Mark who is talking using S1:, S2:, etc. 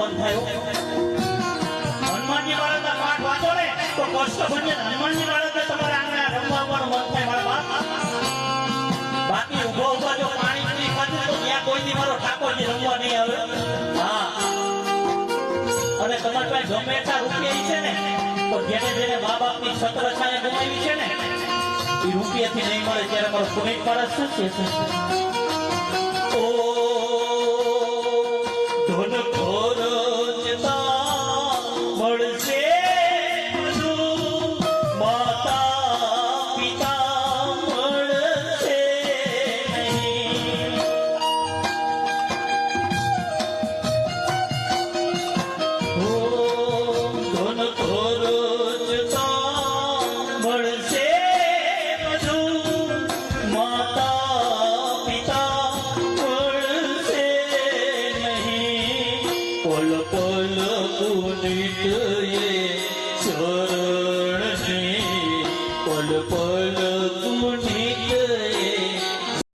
S1: મન થયું હનુમાનજી મહારાજના પાઠ વાંચો ને, તો કષ્ટ ભજન હનુમાનજી તમારે આંગણે રમવા મન થાય મારા બાપ. બાકી ઊભો ઊભો જો પાણી પીણી ખાધું તો ત્યાં કોઈથી મારો ઠાકોરજી રમવા નહીં આવે. તમારી ગમે રૂપિયા છે ને તો જેને જેને મા બાપની છત્ર છાયા ગુમાવી છે ને, એ રૂપિયાથી નહીં મળે ત્યારે મારો પુનિત માણસ શું છે ઓ ધન पुनित ये चरण पल पल